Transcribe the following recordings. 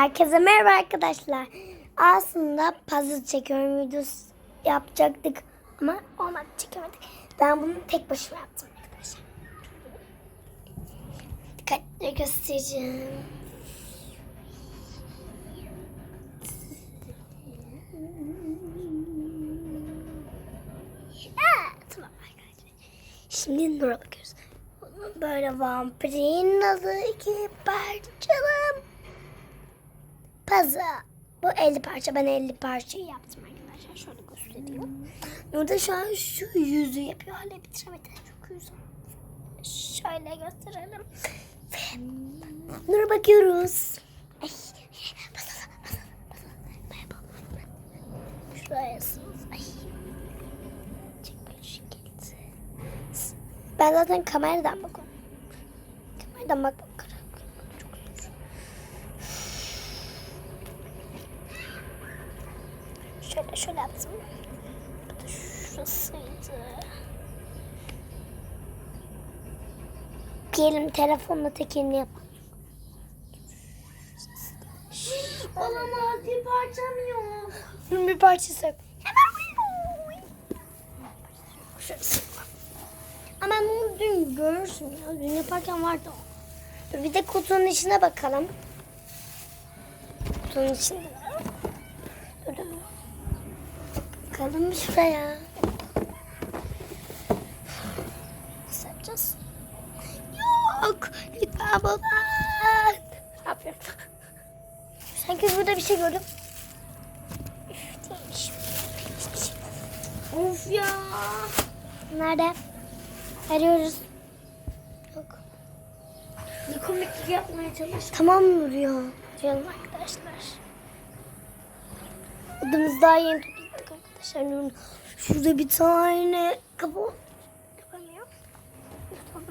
Herkese merhaba arkadaşlar. Aslında puzzle çekiyorum videosu yapacaktık ama olmadı çekemedik. Ben bunu tek başıma yaptım arkadaşlar. Dikkatle göstereceğim. Aa, tamam arkadaşlar. Şimdi Nur'a bakıyoruz. Böyle vampirin adı iki parçalı puzzle. Bu 50 parça. Ben 50 parçayı yaptım arkadaşlar. Şöyle göstereyim. Nur'da şu an şu yüzü yapıyor. Hala bitiremedi. Çok yüzü. Şöyle gösterelim. Ve Nur'a bakıyoruz. Ay. Ben zaten kameradan bakıyorum. Kameradan bak bakarak. Çok zor. Şöyle şöyle yaptım. Bu da şurasıydı. Gelin telefonla tekerini yapalım. Olamaz bir parçam yok. Bunun bir parçası yok. Şurası. Ama ben onu dün görürsün ya. Dün yaparken vardı o. Dur bir de kutunun içine bakalım. Kutunun içinde. Dur dur. Bakalım şuraya. Nasıl yapacağız? Yok. Lütfen baba. Ne yapıyorum? Sanki burada bir şey gördüm. Üf, değilmiş. Hiçbir şey. Of ya. Nerede? Arıyoruz. Yok. Bir komiklik yapmaya çalış. Tamam mı ya? Canım arkadaşlar. Adımız daha yeni arkadaşlar. Şurada bir tane kapı kapanıyor. Tamam.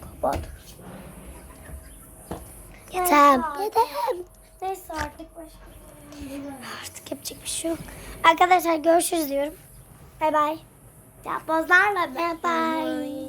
Kapat. Yeter. Yeter. Neyse artık başka. Artık yapacak bir şey yok. Arkadaşlar görüşürüz diyorum. Bay bay. Yapmazlarla bay bay.